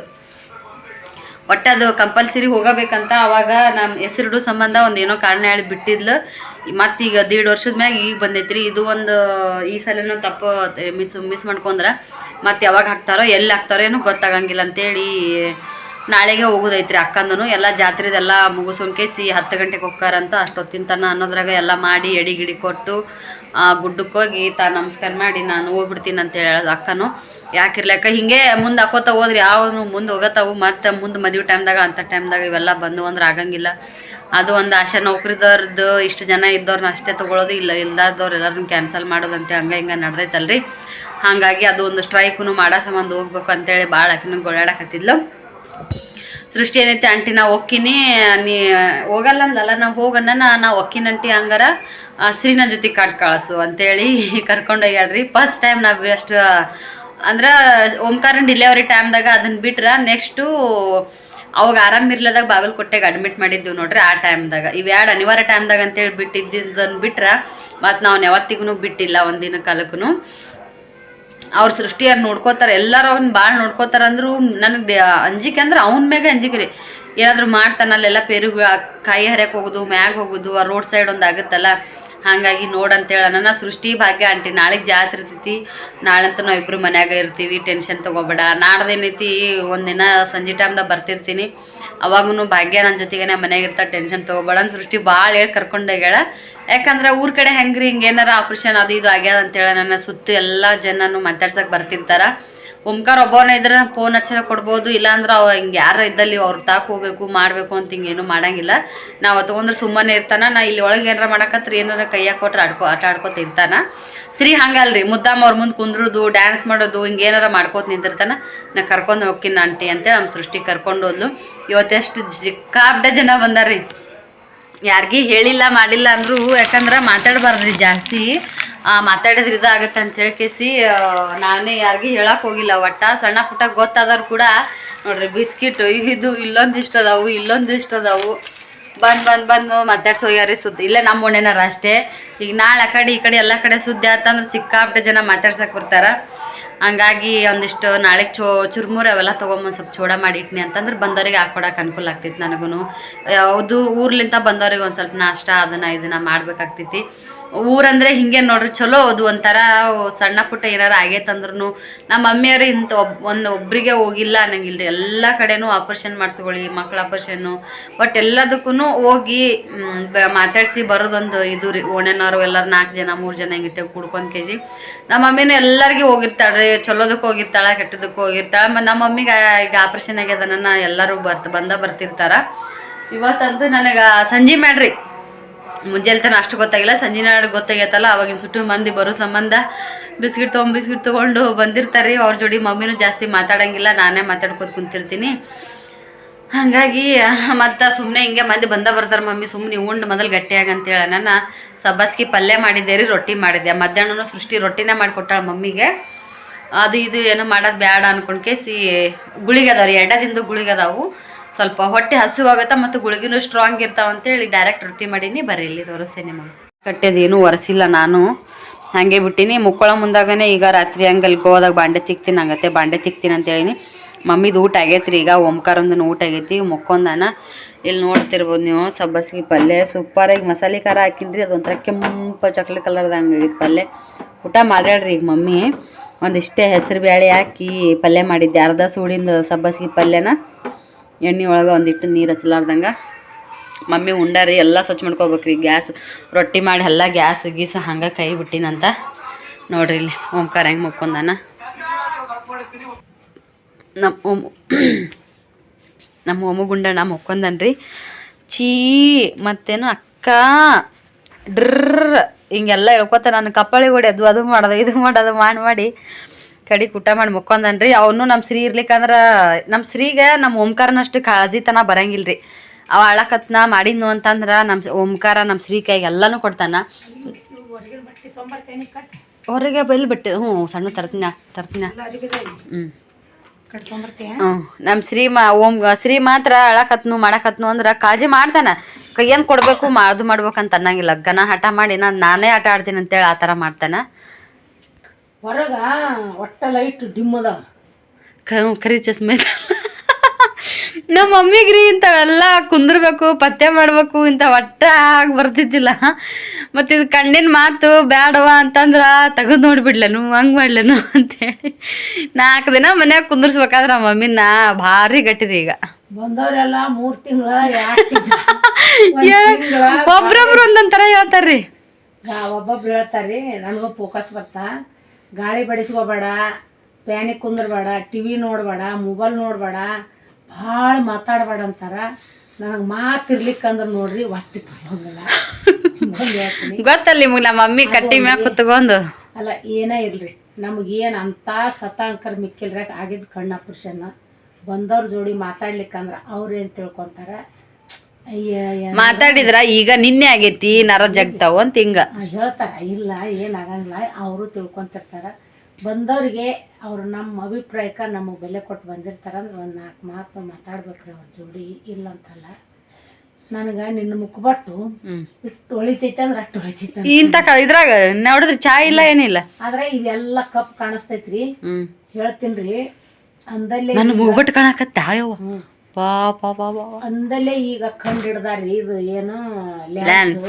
ಒಟ್ಟು ಅದು ಕಂಪಲ್ಸರಿ ಹೋಗಬೇಕಂತ ಅವಾಗ ನಮ್ಮ ಹೆಸರು ಸಂಬಂಧ ಒಂದು ಏನೋ ಕಾರಣ ಹೇಳಿ ಬಿಟ್ಟಿದ್ಲು. ಮತ್ತೀಗ ದೀಡ್ ವರ್ಷದ ಮ್ಯಾಗ ಈಗ ಬಂದೈತ್ರಿ. ಇದು ಒಂದು ಈ ಸಲನೂ ತಪ್ಪು ಮಿಸ್ ಮಿಸ್ ಮಾಡ್ಕೊಂಡ್ರೆ. ಮತ್ತೆ ಯಾವಾಗ ಹಾಕ್ತಾರೋ, ಎಲ್ಲಿ ಹಾಕ್ತಾರೋ ಏನೋ ಗೊತ್ತಾಗಂಗಿಲ್ಲ ಅಂತೇಳಿ ನಾಳೆಗೆ ಹೋಗೋದೈತ್ರಿ ಅಕ್ಕಂದನು. ಎಲ್ಲ ಜಾತ್ರೆದೆಲ್ಲ ಮುಗಿಸ್ಕೊಂಡ್ಕೇಸಿ ಹತ್ತು ಗಂಟೆಗೆ ಹೋಗ್ತಾರಂತ ಅಷ್ಟೊತ್ತಿನ ತನ ಅನ್ನೋದ್ರಾಗ ಎಲ್ಲ ಮಾಡಿ ಎಡಿ ಗಿಡಿ ಕೊಟ್ಟು ಗುಡ್ಡಕ್ಕೆ ಹೋಗಿ ತಾ ನಮಸ್ಕಾರ ಮಾಡಿ ನಾನು ಹೋಗ್ಬಿಡ್ತೀನಿ ಅಂತ ಹೇಳೋದು ಅಕ್ಕನು. ಯಾಕಿರ್ಲಕ್ಕ ಹಿಂಗೆ ಮುಂದೆ ಹಾಕೋತ ಹೋದ್ರಿ ಯಾವನು ಮುಂದೆ ಹೋಗತ್ತವು ಮತ್ತೆ ಮುಂದೆ ಮದುವೆ ಟೈಮ್ದಾಗ ಅಂಥ ಟೈಮ್ದಾಗ ಇವೆಲ್ಲ ಬಂದು ಅಂದ್ರೆ ಆಗಂಗಿಲ್ಲ. ಅದು ಒಂದು ಆಶಾ ನೌಕರಿದವ್ರದ್ದು ಇಷ್ಟು ಜನ ಇದ್ದವ್ರನ್ನ ಅಷ್ಟೇ ತೊಗೊಳೋದು, ಇಲ್ಲ ಇಲ್ದಾರ್ದವ್ರು ಎಲ್ಲರನ್ನ ಕ್ಯಾನ್ಸಲ್ ಮಾಡೋದಂತೆ ಹಂಗೆ ಹಿಂಗೆ ನಡ್ದೈತಲ್ರಿ. ಹಾಗಾಗಿ ಅದು ಒಂದು ಸ್ಟ್ರೈಕ್ನು ಮಾಡೋ ಸಂಬಂಧ ಹೋಗ್ಬೇಕು ಅಂತೇಳಿ ಭಾಳ ಆಕಿನ ಗೊಳ್ಳಾಡಕತ್ತಿದ್ಲು ಸೃಷ್ಟಿ ಏನೈತೆ ಆಂಟಿ ನಾ ಒಕ್ಕಿನಿ, ನೀ ಹೋಗಲ್ಲ ಅಂದಲ್ಲ ನಾ ಹೋಗಣ್ಣ, ನಾ ನಾ ಒಕ್ಕಿನ ಆಂಟಿ ಹಂಗಾರ ಶ್ರೀನ ಜೊತೆ ಕಾಟ್ ಕಳಿಸು ಅಂತೇಳಿ ಕರ್ಕೊಂಡೋಗ್ಯಾಳ್ರಿ ಫಸ್ಟ್ ಟೈಮ್ ನಾವು ಅಷ್ಟು, ಅಂದ್ರೆ ಓಂಕಾರನ್ ಡಿಲೆವರಿ ಟೈಮ್ದಾಗ ಅದನ್ನ ಬಿಟ್ರೆ ನೆಕ್ಸ್ಟು ಅವಾಗ ಆರಾಮಿರ್ಲದಾಗ ಬಾಗಲಕೋಟೆಗೆ ಅಡ್ಮಿಟ್ ಮಾಡಿದ್ದೀವಿ ನೋಡ್ರಿ ಆ ಟೈಮ್ದಾಗ ಇವು ಎರಡು ಅನಿವಾರ್ಯ ಟೈಮ್ದಾಗ ಅಂತೇಳಿ ಬಿಟ್ಟಿದ್ದನ್ನು ಬಿಟ್ರೆ ಮತ್ತು ನಾವು ಯಾವತ್ತಿಗೂ ಬಿಟ್ಟಿಲ್ಲ ಒಂದಿನ ಕಾಲಕ್ಕೂ ಅವ್ರ ಸೃಷ್ಟಿಯಾರು ನೋಡ್ಕೋತಾರೆ, ಎಲ್ಲರೂ ಅವ್ನ ಭಾಳ ನೋಡ್ಕೋತಾರ ಅಂದ್ರು ನನಗೆ ಅಂಜಿಕೆ ಅಂದ್ರೆ ಅವನ ಮ್ಯಾಗೆ ಅಂಜಿಕೆ ರೀ. ಏನಾದರೂ ಮಾಡ್ತಾನ, ಅಲ್ಲೆಲ್ಲ ಪೆರುಗು ಆ ಕಾಯಿ ಹರಿಯಕ್ಕೆ ಹೋಗೋದು, ಮ್ಯಾಗ ಹೋಗೋದು, ಆ ರೋಡ್ ಸೈಡ್ ಒಂದು ಆಗುತ್ತಲ್ಲ. ಹಾಗಾಗಿ ನೋಡಂತೇಳ ನನ್ನ ಸೃಷ್ಟಿ ಭಾಗ್ಯ ಆಂಟಿ, ನಾಳೆಗೆ ಜಾತ್ರೆ ಇರ್ತೈತಿ. ನಾಳಂತೂ ನಾವು ಇಬ್ಬರು ಮನ್ಯಾಗ ಇರ್ತೀವಿ ಟೆನ್ಷನ್ ತೊಗೋಬೇಡ. ನಾಡ್ದೇನೈತಿ, ಒಂದಿನ ಸಂಜೆ ಟೈಮ್ದಾಗ ಬರ್ತಿರ್ತೀನಿ. ಅವಾಗೂ ಭಾಗ್ಯ ನನ್ನ ಜೊತೆಗೆ ಮನ್ಯಾಗ ಇರ್ತಾ ಟೆನ್ಷನ್ ತೊಗೋಬೇಡ. ಅಂತ ಸೃಷ್ಟಿ ಭಾಳ ಹೇಳಿ ಕರ್ಕೊಂಡೋಗ್ಯಾಳ ಯಾಕಂದ್ರೆ ಊರ ಕಡೆ ಹೆಂಗ್ರಿ, ಹಿಂಗೇನಾರ ಆಪ್ರೇಷನ್ ಅದು ಇದು ಆಗ್ಯದ ಅಂತೇಳಿ ನನ್ನ ಸುತ್ತು ಎಲ್ಲ ಜನನು ಮಾತಾಡ್ಸಕ್ಕೆ ಬರ್ತಿರ್ತಾರ. ಓಂಕಾರ ಒಬ್ಬವನ ಇದ್ರೆ ಫೋನ್ ಹಚ್ಚರ ಕೊಡ್ಬೋದು, ಇಲ್ಲಾಂದ್ರೆ ಅವ ಹಿಂಗೆ ಯಾರು ಇದ್ದಲ್ಲಿ ಅವ್ರು ತಾಕ್ ಹೋಗ್ಬೇಕು, ಮಾಡಬೇಕು ಅಂತ ಹಿಂಗೆ ಏನು ಮಾಡಂಗಿಲ್ಲ. ನಾವು ತೊಗೊಂಡ್ರೆ ಸುಮ್ಮನೆ ಇರ್ತಾನ. ನಾ ಇಲ್ಲಿ ಒಳಗೆ ಏನಾರ ಮಾಡಕತ್ರ, ಏನಾರ ಕೈಯಾಗ ಕೊಟ್ರೆ ಆಡ್ಕೊ, ಆಟ ಆಡ್ಕೊತ ಇರ್ತಾನ ಶ್ರೀ ಹಂಗಲ್ರಿ, ಮುದ್ದಾಮ ಅವ್ರ ಮುಂದೆ ಕುಂದ್ರದು ಡ್ಯಾನ್ಸ್ ಮಾಡೋದು, ಹಿಂಗೆ ಏನಾರ ಮಾಡ್ಕೋತ ನಿಂತಿರ್ತಾನ ನಾ ಕರ್ಕೊಂಡು ಹೋಗ್ತೀನಿ ಆಂಟಿ ಅಂತ ನಮ್ಮ ಸೃಷ್ಟಿ ಕರ್ಕೊಂಡು ಹೋದ್ಲು. ಇವತ್ತೆಷ್ಟು ಜಿಕ್ಕಾಬ್ಡೆ ಜನ ಬಂದಾರ್ರಿ. ಯಾರಿಗೂ ಹೇಳಿಲ್ಲ, ಮಾಡಿಲ್ಲ ಅಂದ್ರು ಯಾಕಂದ್ರೆ ಮಾತಾಡಬಾರ್ದ್ರಿ ಜಾಸ್ತಿ. ಮಾತಾಡಿದ್ರೆ ಇದಾಗತ್ತೆ ಅಂತ ಹೇಳ್ಕೇಸಿ ನಾನೇ ಯಾರಿಗೂ ಹೇಳಕ್ ಹೋಗಿಲ್ಲ. ಒಟ್ಟ ಸಣ್ಣ ಪುಟ್ಟ ಗೊತ್ತಾದ್ರು ಕೂಡ ನೋಡ್ರಿ ಬಿಸ್ಕಿಟ್, ಇದು ಇಲ್ಲೊಂದಿಷ್ಟು ಅದಾವು ಇಲ್ಲೊಂದಿಷ್ಟು ಅದಾವು. ಬಂದು ಬಂದು ಬಂದು ಮಾತಾಡ್ಸಿ ಸುದ್ದಿ. ಇಲ್ಲೇ ನಮ್ಮ ಓಣ್ಯನಾರ ಅಷ್ಟೇ. ಈಗ ನಾಳೆ ಆ ಕಡೆ, ಈ ಕಡೆ, ಎಲ್ಲ ಕಡೆ ಸುದ್ದಿ ಆತಂದ್ರೆ ಸಿಕ್ಕಾಪಟ್ಟೆ ಜನ ಮಾತಾಡ್ಸಕ್ಕೆ ಬರ್ತಾರೆ. ಹಂಗಾಗಿ ಒಂದಿಷ್ಟು ನಾಳೆಗೆ ಚೋ, ಚುರ್ಮುರಿ ಅವೆಲ್ಲ ತೊಗೊಂಬಂದು ಸ್ವಲ್ಪ ಚೂಡ ಮಾಡಿಟ್ನಿ ಅಂತಂದ್ರೆ ಬಂದವರಿಗೆ ಹಾಕೊಡಕ್ಕೆ ಅನುಕೂಲ ಆಗ್ತೈತಿ ನನಗೂ ಯಾವುದು ಊರ್ಲಿಂತ ಬಂದವ್ರಿಗೆ ಒಂದು ಸ್ವಲ್ಪ ನಾಷ್ಟ ಅದನ್ನ ಇದನ್ನ ಮಾಡ್ಬೇಕಾಗ್ತೈತಿ. ಊರಂದ್ರೆ ಹಿಂಗೆ ನೋಡ್ರಿ, ಚಲೋ ಅದು ಒಂಥರ ಸಣ್ಣ ಪುಟ್ಟ ಏನಾರ ಆಗೈತಂದ್ರೂ ನಮ್ಮ ಮಮ್ಮಿಯವ್ರು ಇಂಥ ಒಬ್, ಒಂದು ಒಬ್ಬರಿಗೆ ಹೋಗಿಲ್ಲ ಅನ್ನಂಗಿಲ್ರಿ ಎಲ್ಲ ಕಡೆನೂ ಆಪರೇಷನ್ ಮಾಡಿಸ್ಕೊಳ್ಳಿ ಮಕ್ಳು ಆಪ್ರೇಷನ್ನು ಬಟ್ ಎಲ್ಲದಕ್ಕೂ ಹೋಗಿ ಮಾತಾಡಿಸಿ ಬರೋದೊಂದು ಇದು ರೀ, ಓಣೆನವರು ಎಲ್ಲರೂ ನಾಲ್ಕು ಜನ, ಮೂರು ಜನ ಹಿಂಗಿರ್ತೇವೆ, ಕುಡ್ಕೊಂಡು ಕೆ ಜಿ ನಮ್ಮ ಮಮ್ಮಿನ ಎಲ್ಲರಿಗೂ ಹೋಗಿರ್ತಾಳೆ ಚಲೋದಕ್ಕೆ ಹೋಗಿರ್ತಾಳೆ ಕೆಟ್ಟದಕ್ಕೆ ಹೋಗಿರ್ತಾಳೆ. ಮತ್ತು ನಮ್ಮ ಮಮ್ಮಿಗೆ ಈಗ ಆಪ್ರೇಷನ್ ಆಗ್ಯದ ನನ್ನ ಎಲ್ಲರೂ ಬರ್ತ, ಬಂದ ಬರ್ತಿರ್ತಾರೆ. ಇವತ್ತಂತೂ ನನಗೆ ಸಂಜೆ ಮಾಡ್ರಿ. ಮುಂಜಾನೆ ತನ ಅಷ್ಟು ಗೊತ್ತಾಗಿಲ್ಲ. ಸಂಜೆ ನಾಡು ಗೊತ್ತಾಗೈತಲ್ಲ, ಅವಾಗಿನ ಸುಟ್ಟು ಮಂದಿ ಬರೋ ಸಂಬಂಧ. ಬಿಸ್ಕಿಟ್ ತೊಗೊಂಡು ಬಿಸ್ಕಿಟ್ ತೊಗೊಂಡು ಬಂದಿರ್ತಾರೆ ಅವ್ರ ಜೋಡಿ ಮಮ್ಮಿನೂ ಜಾಸ್ತಿ ಮಾತಾಡೋಂಗಿಲ್ಲ. ನಾನೇ ಮಾತಾಡ್ಕೊತ ಕುಂತಿರ್ತೀನಿ. ಹಾಗಾಗಿ, ಮತ್ತು ಸುಮ್ಮನೆ ಹಿಂಗೆ ಮಂದಿ ಬಂದ ಬರ್ತಾರೆ ಮಮ್ಮಿ. ಸುಮ್ಮನೆ ಉಂಡು ಮೊದಲು ಗಟ್ಟಿಯಾಗ ಅಂತೇಳಿ ನಾನು ಸಬ್ಬಸ್ಗಿ ಪಲ್ಯ ಮಾಡಿದ್ದೆ ರೀ ರೊಟ್ಟಿ ಮಾಡಿದ್ದೆ. ಮಧ್ಯಾಹ್ನನೂ ಸೃಷ್ಟಿ ರೊಟ್ಟಿನೇ ಮಾಡಿಕೊಟ್ಟಾಳ ಮಮ್ಮಿಗೆ. ಅದು ಇದು ಏನು ಮಾಡೋದು ಬೇಡ ಅನ್ಕೊಂಡ್ ಕೇಸಿ ಗುಳಿಗೆ ಅದಾವ ರೀ ಎಡ್ಡದಿಂದ ಗುಳಿಗೆ ಅದಾವು. ಸ್ವಲ್ಪ ಹೊಟ್ಟೆ ಹಸಿವಾಗುತ್ತೆ ಮತ್ತು ಗುಳಿಗಿನೂ ಸ್ಟ್ರಾಂಗ್ ಇರ್ತಾವ ಅಂತೇಳಿ ಡೈರೆಕ್ಟ್ ರೊಟ್ಟಿ ಮಾಡೀನಿ. ಬರ್ರಿ, ಇಲ್ಲಿ ತೋರಿಸಿ ನಿಮಗೆ. ಕಟ್ಟೆದೇನು ಒರೆಸಿಲ್ಲ ನಾನು. ಹಾಗೆ ಬಿಟ್ಟಿನಿ. ಮುಕ್ಕೊಳ ಮುಂದಾಗನೇ ಈಗ ರಾತ್ರಿ ಹಂಗೆ ಅಲ್ಲಿ ಹೋದಾಗ ಬಾಂಡೆ ತಿಕ್ತೀನಿ, ಹಂಗತ್ತೆ ಬಾಂಡೆ ತಿಕ್ತೀನಿ ಅಂತ ಹೇಳಿನಿ. ಮಮ್ಮಿದು ಊಟ ಆಗೈತ್ರಿ, ಈಗ ಓಂಕಾರೊಂದನ ಊಟ ಆಗೈತಿ ಮುಕ್ಕೊಂದನ ಇಲ್ಲಿ ನೋಡ್ತಿರ್ಬೋದು ನೀವು, ಸಬ್ಬಸ್ಗಿ ಪಲ್ಯ ಸೂಪರಾಗಿ ಮಸಾಲೆ ಖಾರ ಹಾಕಿನ್ರಿ. ಅದೊಂಥರ ಕೆಂಪು ಚಾಕ್ಲೇಟ್ ಕಲರ್ದಂಗೆ ಆಗೈತೆ ಪಲ್ಯ. ಊಟ ಮಾಡ್ಯಾಳ್ರಿ ಈಗ ಮಮ್ಮಿ. ಒಂದಿಷ್ಟೇ ಹೆಸರು ಬೇಳೆ ಹಾಕಿ ಪಲ್ಯ ಮಾಡಿದ್ದೆ. ಅರ್ಧ ಸೂಡಿಂದು ಸಬ್ಬಸ್ಗಿ ಪಲ್ಯನ. ಎಣ್ಣೆ ಒಳಗೆ ಒಂದಿಟ್ಟು ನೀರು ಹಚ್ಚಲಾರ್ದಂಗೆ ಮಮ್ಮಿ ಉಂಡಾರಿ ಎಲ್ಲ ಸ್ವಚ್ಛ ಮಾಡ್ಕೋಬೇಕ್ರಿ. ಗ್ಯಾಸ್ ರೊಟ್ಟಿ ಮಾಡಿ ಎಲ್ಲ ಗ್ಯಾಸ್, ಗೀಸ ಹಂಗೆ ಕೈ ಬಿಟ್ಟಿನಂತ. ನೋಡ್ರಿ ಇಲ್ಲಿ ಓಂಕಾರ ಹೆಂಗೆ ಮುಕ್ಕೊಂದಾನ. ನಮ್ಮ ಓಮ್ ನಮ್ಮ ಓಮು ಗುಂಡಣ್ಣ ಮುಕ್ಕೊಂದನ್ರಿ. ಚೀ ಮತ್ತೇನು ಅಕ್ಕ. ಡ್ರ ಹಿಂಗೆಲ್ಲ ಹೇಳ್ಕೊತ ನಾನು ಕಪ್ಪಳಿ ಹೊಡಿ, ಅದು ಅದು ಮಾಡೋದು, ಇದು ಮಾಡೋದು, ಮಾಡಿ ಮಾಡಿ. ಕಡಿಗೆ ಊಟ ಮಾಡಿ ಮುಕ್ಕೊಂದನ್ರಿ. ಅವನು ನಮ್ಮ ಶ್ರೀ ಇರ್ಲಿಕ್ಕಂದ್ರೆ ನಮ್ಮ ಶ್ರೀಗೆ ನಮ್ಮ ಓಂಕಾರನಷ್ಟು ಕಾಳಜಿತನ ಬರಂಗಿಲ್ರಿ. ಅವ ಅಳಕತ್ನ ಮಾಡಿದ್ನು ಅಂತಂದ್ರೆ ನಮ್ಮ ಓಂಕಾರ ನಮ್ಮ ಸ್ತ್ರೀ ಕೈಗೆ ಎಲ್ಲನೂ ಕೊಡ್ತಾನ. ಹೊರಗೆ ಬೈಲ್ ಬಿಟ್ಟು, ಹ್ಞೂ, ಸಣ್ಣ ತರ್ತೀನ ತರ್ತೀನ. ಹ್ಞೂ. ಹ್ಞೂ ನಮ್ಮ ಶ್ರೀ ಮಾ, ಓಂ ಶ್ರೀ ಮಾತ್ರ ಅಳಕತ್ನು, ಮಾಡಕತ್ನು ಅಂದ್ರೆ ಕಾಳಜಿ ಮಾಡ್ತಾನೆ. ಏನು ಕೊಡಬೇಕು ಅದು ಮಾಡ್ಬೇಕಂತ ಅನ್ನಂಗಿಲ್ಲ. ಗನ ಹಠ ಮಾಡಿ, ನಾನು ನಾನೇ ಆಟ ಆಡ್ತೀನಿ ಅಂತೇಳಿ ಆ ಥರ ಮಾಡ್ತಾನೆ. ಹೊರಗ ಒಟ್ಟ ಲೈಟ್ ಡಿಮ್ ಅದಾವ ಕ- ಕರಿ ಚಸ್ಮೆ ನಮ್ಮ ಮಮ್ಮಿಗ್ರಿ ಇಂಥವೆಲ್ಲ ಕುಂದ್ರಬೇಕು ಪತ್ತೆ ಮಾಡಬೇಕು ಇಂಥ ಒಟ್ಟ ಆಗಿ ಬರ್ತಿದ್ದಿಲ್ಲ. ಮತ್ತು ಇದು ಕಣ್ಣಿನ ಮಾತು ಬೇಡವ ಅಂತಂದ್ರೆ ತೆಗೆದು ನೋಡಿಬಿಡ್ಲೇನು ಹಂಗೆ ಮಾಡ್ಲೇನು ಅಂತೇಳಿ ನಾಲ್ಕು ದಿನ ಮನ್ಯಾಗ ಕುಂದಿರ್ಸ್ಬೇಕಾದ್ರೆ ನಮ್ಮ ಮಮ್ಮಿನ ಭಾರಿ ಗಟ್ಟಿರಿ ಈಗ. ಬಂದವರೆಲ್ಲ ಮೂರು ತಿಂಗಳ ಒಬ್ರೊಬ್ರು ಒಂದೊಂದ್ ಥರ ಹೇಳ್ತಾರ್ರಿ. ಒಬ್ಬೊಬ್ರು ಹೇಳ್ತಾರ್ರಿ ನನಗೂ ಫೋಕಸ್ ಬರ್ತಾ. ಗಾಳಿ ಬಡಿಸ್ಕೋಬೇಡ ಪ್ಯಾನಿಗೆ ಕುಂದ್ರಬೇಡ ಟಿ ವಿ ನೋಡಬೇಡ ಮೊಬೈಲ್ ನೋಡಬೇಡ ಭಾಳ ಮಾತಾಡಬೇಡ ಅಂತಾರ. ನನಗೆ ಮಾತಿರ್ಲಿಕ್ಕಂದ್ರೆ ನೋಡ್ರಿ ಹೊಟ್ಟೆ ತೊಗೊಂಡಿಲ್ಲ ಗೊತ್ತಲ್ಲಿ ನಿಮಗೆ ನಮ್ಮ ಮಮ್ಮಿ ಕಟ್ಟಿ ಮ್ಯಾಗ ಕುತ್ಕೊಂಡು. ಅಲ್ಲ ಏನೇ ಇಲ್ರಿ ನಮಗೇನು ಅಂಥ ಸತಾಂಕರ್ ಮಿಕ್ಕಿಲ್ರಾಗ ಆಗಿದ್ದು ಕಣ್ಣು ಪುರುಷನ ಬಂದವ್ರ ಜೋಡಿ ಮಾತಾಡ್ಲಿಕ್ಕಂದ್ರೆ ಅವ್ರೇನು ತಿಳ್ಕೊತಾರೆ? ಮಾತಾಡಿದ್ರ ಈಗ ನಿನ್ನೆ ಆಗೈತಿ ನರ ಜಗ್ತಾವ ಅಂತ ಹಿಂಗ. ಹೇಳ್ತಾರ ಇಲ್ಲ ಏನಾಗಂಗಿಲ್ಲ ಅವರು ತಿಳ್ಕೊಂತಿರ್ತಾರ. ಬಂದವ್ರಿಗೆ ಅವ್ರು ನಮ್ಮ ಅಭಿಪ್ರಾಯಕ್ಕೆ ನಮಗೆ ಬೆಲೆ ಕೊಟ್ಟು ಬಂದಿರ್ತಾರ ಅಂದ್ರೆ ಒಂದು ನಾಲ್ಕು ಮಾತು ಮಾತಾಡ್ಬೇಕ್ರಿ ಅವ್ರ ಜೋಡಿ ಇಲ್ಲ ಅಂತಲ್ಲ ನನಗೆ ನಿನ್ನ ಮುಖಬಟ್ಟು ಇಟ್ಟು ಹೊಳಿತೈತೆ ಅಂದ್ರೆ ಅಷ್ಟು ಹೊಳಿತೈತೆ ಇಂಥ ಕ ಇದ್ರಾಗ ನೋಡಿದ್ರೆ ಚಾ ಇಲ್ಲ ಏನಿಲ್ಲ. ಆದ್ರೆ ಇದೆಲ್ಲ ಕಪ್ ಕಾಣಿಸ್ತೈತ್ರಿ. ಹೇಳ್ತೀನಿ ರೀ ಅಂದಲ್ಲಿ ನನ್ನ ಮೂಗಟ್ ಕಾಣಕತ್ತ ಬಾ ಪಾ ಪಾ ಪಾ ಅಂದಲ್ಲೇ ಈಗ ಕಂಡು ಹಿಡ್ದಾರಿ ಇದು ಏನು ಲ್ಯಾನ್ಸ್.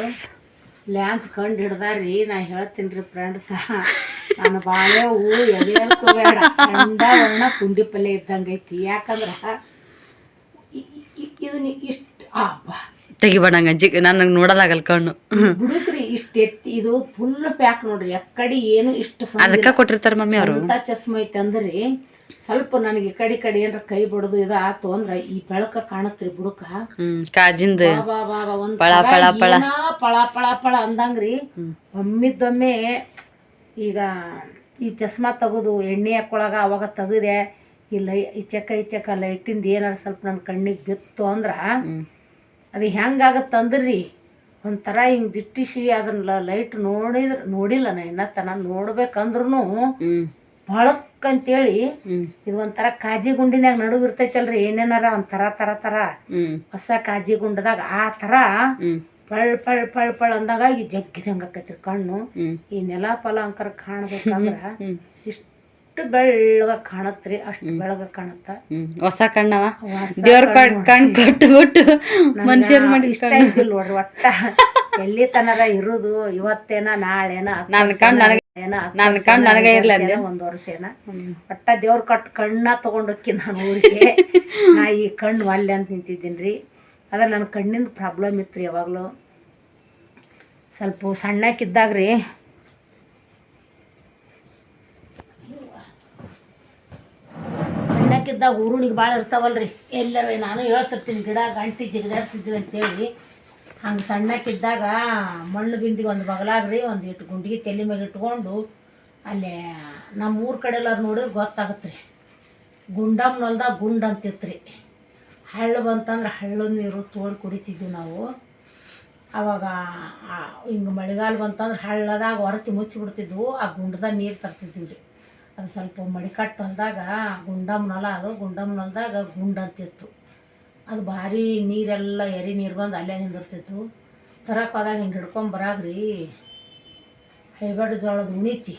ಲ್ಯಾನ್ಸ್. ಕಂಡು ಹಿಡ್ದಾರಿ ನಾ ಹೇಳ್ತೀನಿ ರೀ ಫ್ರೆಂಡ್ಸ ನಾನು ಬಾಳೆ ಹೂ ಎದೆಯಲ್ಕು ಬೇಡ ಕಂಡ ವರ್ಣ ಪುಂಡಿ ಪಲ್ಯ ಇದ್ದಂಗೆ ಐತಿ. ಯಾಕಂದ್ರ ಇದನ್ನ ಇಷ್ಟ ಅಬ್ಬ. ತೆಗಿಬೇಡಂಗ ಅಜ್ಜಿ. ನನಗೆ ನೋಡಲಾಗಲ್ಲ ಕಣ್ಣು. ಹುಡುಕ್ರಿ ಇಷ್ಟು ಎತ್ತಿ ಇದು ಫುಲ್ ಪ್ಯಾಕ್ ನೋಡ್ರಿ. ಎಕ್ಕಡಿ ಏನು ಇಷ್ಟು ಅದಕ್ಕೆ ಕೊಟ್ಟಿರ್ತಾರೆ ಮಮ್ಮಿ ಅವರು. ಚಸ್ಮ ಐತೆ ಅಂದ್ರಿ ಸ್ವಲ್ಪ ನನಗೆ ಕಡಿ ಕಡಿ ಏನ್ರ ಕೈ ಬಡದು ಇದು ಆತು ಅಂದ್ರ ಈ ಬೆಳಕ ಕಾಣತ್ರಿ ಬುಡಕ ಕಾಜಿಂದ ಪಳ, ಪಳ, ಪಳ. ಏನೋ ಪಳ ಪಳ ಪಳ ಅಂದಂಗ್ರಿ. ಒಮ್ಮಿದ್ದೊಮ್ಮೆ ಈಗ ಈ ಚಸ್ಮಾ ತೆಗೆದು ಎಣ್ಣೆ ಹಾಕೊಳಗ ಅವಾಗ ತೆಗೆದೆ ಈ ಲೈ ಈ ಚಕ್ಕ ಈ ಚಕ್ಕ ಲೈಟಿಂದ ಏನಾರ ಸ್ವಲ್ಪ ನನ್ನ ಕಣ್ಣಿಗೆ ಬಿತ್ತು ಅಂದ್ರ ಅದು ಹೆಂಗಾಗತ್ತಂದ್ರಿ ಒಂಥರ ಹಿಂಗೆ ದಿಟ್ಟಿಸಿ ಅದನ್ನ ಲೈಟ್ ನೋಡಿದ್ರ ನೋಡಿಲ್ಲ ನಾ ಇನ್ನ ತನ ನೋಡ್ಬೇಕಂದ್ರೂ ಬಳಕ್ ಅಂತೇಳಿ ಹೇಳಿ ಇದು ಒಂಥರ ಕಾಜಿ ಗುಂಡಿನ್ಯಾಗ ನಡುವು ಇರ್ತೈತಲ್ರಿ ಏನೇನಾರ ಒಂಥರ ತರ ತರ ಹೊಸ ಕಾಜಿ ಗುಂಡದಾಗ ಆ ತರ ಪಳ್ ಪಳ್ ಪಳ್ ಪಳ್ ಅಂದಾಗ ಈ ಜಗ್ಗಿದಂಗ ಆಕೈತ್ರಿ ಕಣ್ಣು. ಈ ನೆಲ ಫಲ ಅಂಕರ ಕಾಣ್ಬೇಕಂದ್ರ ಇಷ್ಟು ಬೆಳ್ಳಗ ಕಾಣತ್ರಿ ಅಷ್ಟು ಬೆಳಗ ಕಾಣತ್ತ. ಹೊಸ ಕಣ್ಣವ? ದೇವ್ರ ಕಣ್ಣು ಕಣ್ ಕಟ್ಬಿಟ್ಟು ನನಗ ಮನುಷ್ಯರ್ ಮಾಡಿ ಇಷ್ಟ ಇದ್ದಿಲ್ಲ ನೋಡ್ರಿ ಒಟ್ಟ. ಎಲ್ಲಿ ತನರ ಇರುದು ಇವತ್ತೇನ ನಾಳೆನ ಕಣ್ಣ ನನ್ ವರ್ಷ ಕಣ್ ನನಗೆ ಏನ ಒಂದು ಒಟ್ಟ ದೇವ್ರ ಕಟ್ ಕಣ್ಣ ತಗೊಂಡೋಕ್ಕಿ ನಾನು ಊರಿಗೆ. ನಾ ಈ ಕಣ್ಣು ಒಲ್ಲೆ ಅಂತ ನಿಂತಿದ್ದೀನಿ ರೀ ಅದ್ರ ನನ್ನ ಕಣ್ಣಿಂದ ಪ್ರಾಬ್ಲಮ್ ಇತ್ತು ರೀ ಯಾವಾಗಲೂ. ಸ್ವಲ್ಪ ಸಣ್ಣಕ್ಕಿದ್ದಾಗ ರೀ ಸಣ್ಣಕ್ಕಿದ್ದಾಗ ಊರುಣಿಗೆ ಭಾಳ ಇರ್ತಾವಲ್ರಿ. ಎಲ್ಲರೂ ನಾನು ಹೇಳ್ತಿರ್ತೀನಿ ಗಿಡ ಗಂಟಿ ಜಿಗಿದಾಡ್ತಿದ್ವಿ ಅಂತೇಳಿ. ಹಂಗೆ ಸಣ್ಣಕ್ಕಿದ್ದಾಗ ಮಣ್ಣು ಬಿಂದಿಗೆ ಒಂದು ಬಗಲಾಗ್ರಿ, ಒಂದು ಇಟ್ಟು ಗುಂಡಿಗೆ ತಲೆ ಮ್ಯಾಗ ಇಟ್ಕೊಂಡು ಅಲ್ಲೇ ನಮ್ಮ ಊರ ಕಡೆ ಎಲ್ಲಾರು ನೋಡಿದ್ರೆ ಗೊತ್ತಾಗತ್ತೆ ರೀ ಗುಂಡಮ್ ನೊಲ್ದಾಗ ಗುಂಡ್ ಅಂತಿತ್ತು ರೀ ಹಳ್ಳ ಬಂತಂದ್ರೆ ಹಳ್ಳು ನೀರು ತೋಡಿ ಕುಡಿತಿದ್ವಿ ನಾವು. ಅವಾಗ ಹಿಂಗೆ ಮಳೆಗಾಲ ಬಂತಂದ್ರೆ ಹಳ್ಳದಾಗ ಹೊರತಿ ಮುಚ್ಚಿಬಿಡ್ತಿದ್ವು, ಆ ಗುಂಡದಾಗ ನೀರು ತರ್ತಿದ್ವಿ ರೀ ಅದು ಸ್ವಲ್ಪ ಮಡಿಕಟ್ಟು ಹೊಲ್ದಾಗ ಗುಂಡಮ್ ನೊಲ ಅದು ಗುಂಡಮ್ ನೊಲ್ದಾಗ ಗುಂಡ್ ಅಂತಿತ್ತು. ಅದು ಭಾರಿ ನೀರೆಲ್ಲ ಎರಿ ನೀರು ಬಂದು ಅಲ್ಲೇ ನಿಂದಿರ್ತಿತ್ತು. ಹೋದಾಗ ಹಿಂಗೆ ಹಿಡ್ಕೊಂಡ್ ಬರಾಗ್ರಿ. ಹೈಬಡ್ ಜೋಳದ ಉಣಿಚಿ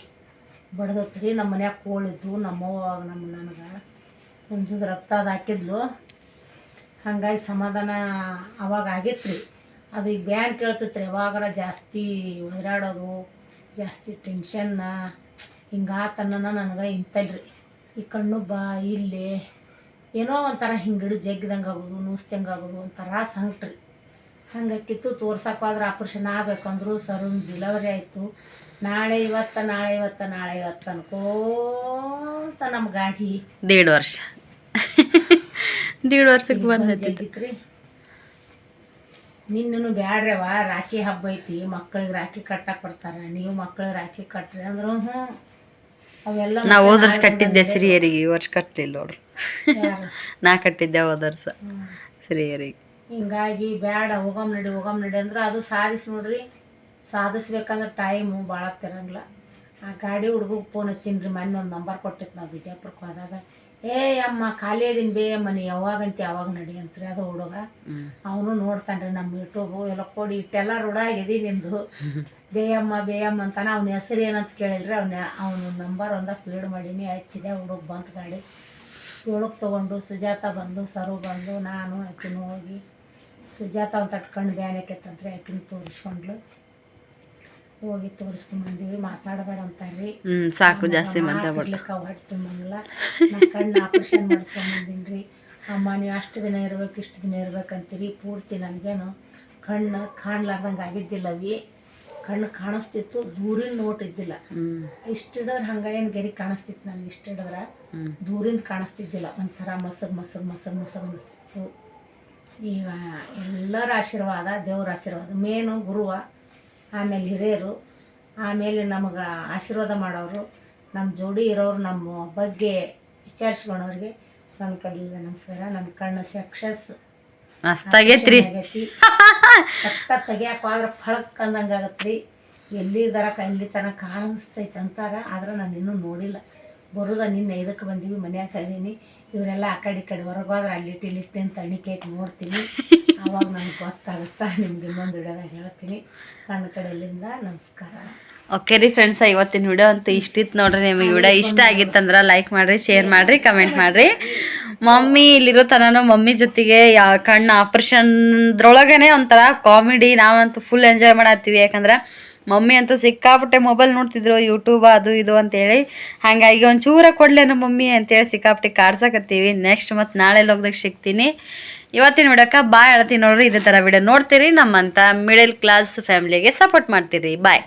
ಬಡ್ದತ್ರಿ ನಮ್ಮ ಮನ್ಯಾಗ ಕೋಳಿದ್ದು ನಮ್ಮವ್ವ ನಮ್ಮ ನನಗೆ. ಮುಂಜಾನೆ ರಕ್ತ ಅದು ಹಾಕಿದ್ಲು. ಹಾಗಾಗಿ ಸಮಾಧಾನ ಅವಾಗ ಆಗಿತ್ತು ರೀ ಅದು ಈಗ ಬ್ಯಾನ್ ಕೇಳ್ತೈತ್ರಿ, ಯಾವಾಗಾರ ಜಾಸ್ತಿ ಒದರಾಡೋದು ಜಾಸ್ತಿ ಟೆನ್ಷನ್ನ ಹಿಂಗಾತನ್ನ ನನಗೆ ಇಂತಲ್ರಿ. ಈ ಕಣ್ಣು ಬಾ, ಇಲ್ಲಿ. ಏನೋ ಒಂಥರ ಹಿಂಗಿಡು ಜಗ್ಗಿದಂಗೆ ಆಗೋದು ನೂಸ್ದಂಗೆ ಆಗೋದು ಒಂಥರ ಸಂಕಟ್ರಿ ಹಂಗಾಕಿತ್ತು ತೋರ್ಸಕ್ಕೆ ಹೋದ್ರೆ ಆಪ್ರೇಷನ್ ಆಗಬೇಕಂದ್ರು ಸರ್ ಡಿಲವರಿ ಆಯಿತು. ನಾಳೆ ಇವತ್ತ ನಾಳೆ ಇವತ್ತ ನಾಳೆ ಇವತ್ತು ಅನ್ಕೋತ ನಮ್ಮ ಗಾಡಿ. ದೇಡ್ ವರ್ಷ. ದೇಡ್ ವರ್ಷಕ್ಕೆ ಜಗ್ಗಿತ್ರಿ ನಿನ್ನೂ ಬ್ಯಾಡ್ರವ ರಾಖಿ ಹಬ್ಬ ಐತಿ ಮಕ್ಕಳಿಗೆ ರಾಖಿ ಕಟ್ಟಕ್ಕೆ ಬರ್ತಾರೆ ನೀವು ಮಕ್ಕಳಿಗೆ ರಾಖಿ ಕಟ್ಟ್ರಿ ಅಂದ್ರು ಹ್ಞೂ ಅವೆಲ್ಲ ನಾ ವರ್ಷ ಕಟ್ಟಿದ್ದೆ ಸಿರಿಯರಿಗೆ ಈ ವರ್ಷ ಕಟ್ಟಲಿಲ್ಲ ನೋಡ್ರಿ ನಾ ಕಟ್ಟಿದ್ದೆ ಹೋದರ್ಸ. ಸಿರಿಯರಿಗೆ. ಹಿಂಗಾಗಿ ಬ್ಯಾಡ ಹೋಗಮ್ ನಡಿ ಹೋಗಮ್ ನಡಿ ಅಂದ್ರೆ ಅದು ಸಾಧಿಸಿ ನೋಡ್ರಿ ಸಾಧಿಸ್ಬೇಕಂದ್ರೆ ಟೈಮು ಭಾಳ ತಿರಂಗಿಲ್ಲ ಆ ಗಾಡಿ ಹುಡುಗಗೆ ಫೋನ್ ಹಚ್ಚೀನಿ ರೀ ಮೊನ್ನೆ ಒಂದು ನಂಬರ್ ಕೊಟ್ಟಿತ್ತು ನಾವು ಬಿಜಾಪುರಕ್ಕೆ ಹೋದಾಗ. ಏ ಅಮ್ಮ ಖಾಲಿ ಅದೀನಿ ಬೇ ಮನೆ ಯಾವಾಗಂತ ಯಾವಾಗ ನಡಿ ಅಂತ್ರಿ? ಅದು ಹುಡುಗ. ಅವನು ನೋಡ್ತಾನೆ ರೀ ನಮ್ಮ ಯೂಟ್ಯೂಬು ಎಲ್ಲ ಕೊಡಿ ಇಟ್ಟೆಲ್ಲ ರೂಢಾಗಿದೆ ನಿಂದು ಬೇಯಮ್ಮ ಬೇಯಮ್ಮ ಅಂತಾನೆ ಅವ್ನ ಹೆಸರು ಏನಂತ ಕೇಳಿಲ್ರಿ? ಅವನ ಅವನ ನಂಬರ್ ಒಂದ ಫೀಡ್ ಮಾಡೀನಿ. ಹಚ್ಚಿದೆ ಹುಡುಗ ಬಂತು ಗಾಡಿ. ಏಳಕ್ಕೆ ತೊಗೊಂಡು ಸುಜಾತ ಬಂದು ಸರು ಬಂದು ನಾನು ಆಕಿನ ಹೋಗಿ ಸುಜಾತ ಒಂದು ತಟ್ಕೊಂಡು ಬ್ಯಾನಕ್ಕೆತ್ತಂತ್ರಿ ಆಕಿನ ತೋರಿಸ್ಕೊಂಡ್ಲು ಹೋಗಿ ತೋರಿಸ್ಕೊಂಬಂದೀವಿ ಮಾತಾಡಬೇಡ ಅಂತಾರ್ರಿ. ಹ್ಮ್ ಸಾಕು ಜಾಸ್ತಿ ಮಾತಾಡ್ಬೇಡ. ಮಾತಾಡ್ಲಿಕ್ಕೆ ಹೊಟ್ಟೆ ತುಂಬಂಗಿಲ್ಲ ಕಣ್ಣು ಆಪ್ರೇಷನ್ ಮಾಡಿಸ್ಕೊಂಬಂದೀನಿ ರೀ ಅಮ್ಮ ನೀವು ಅಷ್ಟು ದಿನ ಇರ್ಬೇಕು ಇಷ್ಟು ದಿನ ಇರ್ಬೇಕಂತೀರಿ. ಪೂರ್ತಿ ನನಗೇನು ಕಣ್ಣು ಕಾಣ್ಲಾರ್ದಂಗೆ ಆಗಿದ್ದಿಲ್ಲವಿ ಕಣ್ಣು ಕಾಣಿಸ್ತಿತ್ತು ದೂರಿನ ನೋಟ್ ಇದ್ದಿಲ್ಲ. ಇಷ್ಟಿಡೋರು ಹಂಗೆ ಏನು ಗೆರಿ ಕಾಣಿಸ್ತಿತ್ತು ನನಗೆ ಇಷ್ಟಿಡಿದ್ರೆ ದೂರಿಂದ ಕಾಣಿಸ್ತಿದ್ದಿಲ್ಲ. ಒಂಥರ ಮಸಗ್ ಮಸಗ್ ಮಸಗ್ ಮಸಗ್ ಅನಿಸ್ತಿತ್ತು. ಈಗ ಎಲ್ಲರ ಆಶೀರ್ವಾದ ದೇವ್ರ ಆಶೀರ್ವಾದ. ಮೇನು ಗುರುವ ಆಮೇಲೆ ಹಿರಿಯರು ಆಮೇಲೆ ನಮಗೆ ಆಶೀರ್ವಾದ ಮಾಡೋರು ನಮ್ಮ ಜೋಡಿ ಇರೋರು ನಮ್ಮ ಬಗ್ಗೆ ವಿಚಾರಿಸ್ಕೊಳೋರಿಗೆ ನನ್ನ ಕಡೆಯಿಂದ ನಮಸ್ಕಾರ. ನನ್ನ ಕಣ್ಣು ಸಕ್ಸಸ್. ಮಸ್ತಾಗೈತ್ರಿ ಆಗೈತಿ. ಕಟ್ಟ ತೆಗಿಯಕ್ಕೆ ಹೋದ್ರೆ ಫಳಕ್ ಅಂದಂಗೆ ಆಗತ್ತೆ ರೀ ಎಲ್ಲಿ ದರ ಇಲ್ಲಿ ತನಕ ಕಾಣಿಸ್ತೈತೆ ಅಂತಾರ. ಆದ್ರೆ ನಾನು ಇನ್ನೂ ನೋಡಿಲ್ಲ. ಬರೋದ ನಿನ್ನೆ ಇದಕ್ಕೆ ಬಂದೀವಿ ಮನ್ಯಾಗ ಇದೀನಿ ಇವರೆಲ್ಲ ಆ ಕಡೆ ಈ ಕಡೆ ಹೊರಗೋದ್ರೆ ಅಲ್ಲಿಟ್ಟು ಇಲ್ಲಿಟ್ಟು ಅಂತ ಅಣಿಕೆ ನೋಡ್ತೀನಿ. ಅವಾಗ ನನಗೆ ಗೊತ್ತಾಗುತ್ತಾ? ನಿಮ್ಗೆ ಇನ್ನೊಂದು ವಿಡಿಯೋ ಹೇಳ್ತೀನಿ. ನನ್ನ ಕಡೆಯಿಂದ ನಮಸ್ಕಾರ. ಓಕೆ ರೀ ಫ್ರೆಂಡ್ಸ್ ಇವತ್ತಿನ ವಿಡಿಯೋ ಅಂತೂ ಇಷ್ಟಿತ್ತು ನೋಡ್ರಿ. ನಿಮಗೆ ವಿಡಿಯೋ ಇಷ್ಟ ಆಗಿತ್ತಂದ್ರೆ ಲೈಕ್ ಮಾಡಿರಿ ಶೇರ್ ಮಾಡಿರಿ ಕಮೆಂಟ್ ಮಾಡಿರಿ. ಮಮ್ಮಿ ಇಲ್ಲಿರೋ ತನನು ಮಮ್ಮಿ ಜೊತೆಗೆ ಯಾ ಕಣ್ಣು ಆಪ್ರೇಷನ್ದ್ರೊಳಗೇ ಒಂಥರ ಕಾಮಿಡಿ ನಾವಂತೂ ಫುಲ್ ಎಂಜಾಯ್ ಮಾಡತ್ತೀವಿ. ಯಾಕಂದ್ರೆ ಮಮ್ಮಿ ಅಂತೂ ಸಿಕ್ಕಾಪಟ್ಟೆ ಮೊಬೈಲ್ ನೋಡ್ತಿದ್ರು ಯೂಟ್ಯೂಬ್ ಅದು ಇದು ಅಂತೇಳಿ. ಹಾಗಾಗಿ ಒಂಚೂರ ಕೊಡ್ಲೇನು ಮಮ್ಮಿ ಅಂತೇಳಿ ಸಿಕ್ಕಾಪಟ್ಟೆ ಕಾರ್ಸಕತ್ತೀವಿ ನೆಕ್ಸ್ಟ್ ಮತ್ತು ನಾಳೆ ಲೋಕದಾಗ ಸಿಗ್ತೀನಿ. ಇವತ್ತಿನ ವಿಡಿಯೋಕ್ಕೆ ಬಾಯ್ ಹೇಳ್ತೀನಿ ನೋಡ್ರಿ ಇದೇ ಥರ ವಿಡಿಯೋ ನೋಡ್ತೀರಿ ನಮ್ಮಂಥ ಮಿಡಲ್ ಕ್ಲಾಸ್ ಫ್ಯಾಮ್ಲಿಗೆ ಸಪೋರ್ಟ್ ಮಾಡ್ತೀರಿ. ಬಾಯ್